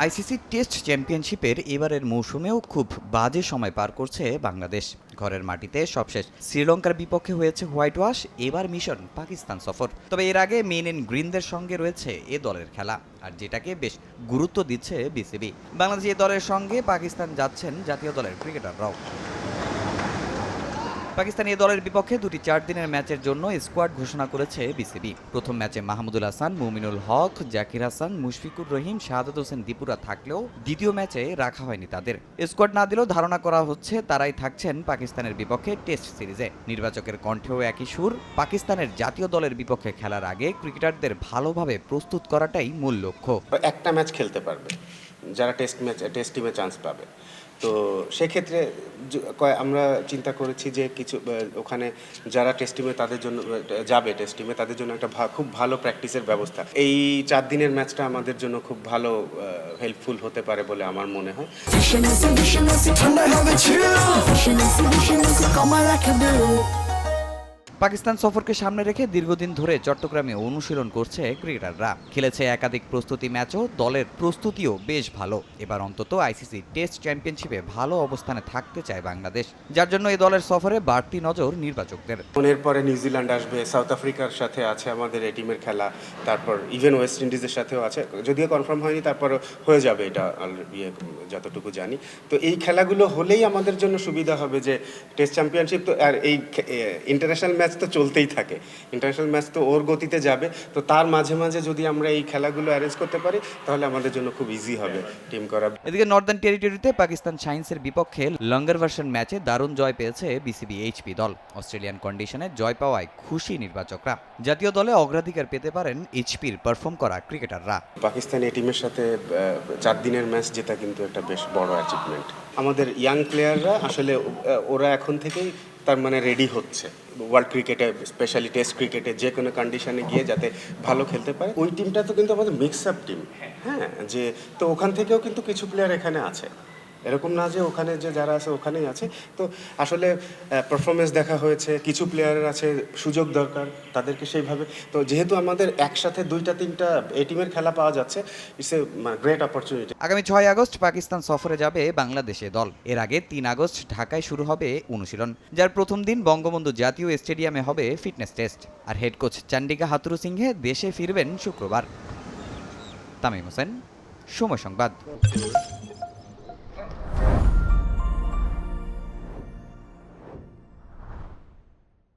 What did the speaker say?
ICC test চ্যাম্পিয়নশিপের এবারের মৌসুমেও খুব বাজে সময় পার করছে বাংলাদেশ। ঘরের মাটিতে সবশেষ শ্রীলঙ্কার বিপক্ষে হয়েছে হোয়াইট ওয়াশ, এবার মিশন পাকিস্তান সফর। তবে এর আগে মেন এন্ড গ্রিনদের সঙ্গে রয়েছে এ দলের খেলা, আর যেটাকে বেশ গুরুত্ব দিচ্ছে বিসিবি। বাংলাদেশ এ দলের সঙ্গে পাকিস্তান যাচ্ছেন জাতীয় দলের ক্রিকেটাররাও। পাকিস্তান দলের বিপক্ষে দুটি চার দিনের ম্যাচের জন্য স্কোয়াড ঘোষণা করেছে বিসিবি। প্রথম ম্যাচে মাহমুদুল হাসান, মুমিনুল হক, জাকির হাসান, মুশফিকুর রহিম, শাহাদত হোসেন দীপুরা থাকলেও দ্বিতীয় ম্যাচে রাখা হয়নি তাদের। স্কোয়াড না দিলেও ধারণা করা হচ্ছে তারাই থাকছেন পাকিস্তানের বিপক্ষে টেস্ট সিরিজে। নির্বাচকের কণ্ঠেও একই সুর। পাকিস্তানের জাতীয় দলের বিপক্ষে খেলার আগে ক্রিকেটারদের ভালোভাবে প্রস্তুত করাটাই মূল লক্ষ্য। একটা ম্যাচ খেলতে পারবে। যারা টেস্ট ম্যাচ টেস্ট টিমে চান্স পাবে। তো সেক্ষেত্রে আমরা চিন্তা করেছি যে কিছু ওখানে যারা টেস্ট টিমে তাদের জন্য যাবে টেস্ট টিমে তাদের জন্য একটা খুব ভালো প্র্যাকটিসের ব্যবস্থা। এই চার দিনের ম্যাচটা আমাদের জন্য খুব ভালো হেল্পফুল হতে পারে বলে আমার মনে হয়। ঠান্ডায় হবে পাকিস্তান সফরকে সামনে রেখে দীর্ঘদিন ধরে চট্টগ্রামে অনুশীলন করছে ক্রিকেটাররা। খেলেছে একাধিক প্রস্তুতি ম্যাচও, দলের প্রস্তুতিও বেশ ভালো। এবার অন্তত আইসিসি টেস্ট চ্যাম্পিয়নশিপে ভালো অবস্থানে থাকতে চায় বাংলাদেশ। যার জন্য এই দলের সফরে বাড়তি নজর নির্বাচকদের। এরপরে নিউজিল্যান্ড আসবে, সাউথ আফ্রিকার সাথে আছে আমাদের এই টিমের খেলা, তারপর ইভেন ওয়েস্ট ইন্ডিজের সাথেও আছে। যদিও কনফার্ম হয়নি, তারপর হয়ে যাবে এটা ইয়ে যতটুকু জানি। তো এই খেলাগুলো হলেই আমাদের জন্য সুবিধা হবে যে টেস্ট চ্যাম্পিয়নশিপ তো আর এই ইন্টারন্যাশনাল ম্যাচ তো চলতেই থাকে। ইন্টারন্যাশনাল ম্যাচ তো ওর গতিতে যাবে। তো তার মাঝে মাঝে যদি আমরা এই খেলাগুলো অ্যারেঞ্জ করতে পারি তাহলে আমাদের জন্য খুব ইজি হবে। টিম করা। এদিকে নর্দার্ন টেরিটরিতে পাকিস্তান সায়েন্সের বিপক্ষে লঙ্গার ভার্সন ম্যাচে দারুণ জয় পেয়েছে বিসিবি এইচপি দল। অস্ট্রেলিয়ান কন্ডিশনে জয় পাওয়ায় খুশি নির্বাচকরা। জাতীয় দলে অগ্রাধিকার পেতে পারেন এইচপির পারফর্ম করা ক্রিকেটাররা পাকিস্তানি টিমের সাথে চার দিনের ম্যাচ জেতা কিন্তু একটা বেশ বড় অ্যাচিভমেন্ট আমাদের ইয়াং প্লেয়াররা আসলে ওরা এখন থেকেই তার মানে রেডি হচ্ছে। ওয়ার্ল্ড ক্রিকেটে স্পেশালি টেস্ট ক্রিকেটে যে কোনো কন্ডিশনে গিয়ে যাতে ভালো খেলতে পারে। ওই টিমটা তো কিন্তু আমাদের মিক্স আপ টিম হ্যাঁ যে তো ওখান থেকেও কিন্তু কিছু প্লেয়ার এখানে আছে। এরকম না যে ওখানে যে যারা আছে ওখানেই আছে। তো আসলে পারফরমেন্স দেখা হয়েছে, কিছু প্লেয়ারের আছে, সুযোগ দরকার তাদেরকে সেইভাবে। তো যেহেতু আমাদের একসাথে দুইটা, তিনটা এই টিমের খেলা পাওয়া যাচ্ছে ইটস এ গ্রেট অপরচুনিটি আগামী ছয় আগস্ট পাকিস্তান সফরে যাবে বাংলাদেশে দল। এর আগে তিন আগস্ট ঢাকায় শুরু হবে অনুশীলন, যার প্রথম দিন বঙ্গবন্ধু জাতীয় স্টেডিয়ামে হবে ফিটনেস টেস্ট। আর head coach Chandika Hathurusingha দেশে ফিরবেন শুক্রবার। তামিম হোসেন, সময় সংবাদ।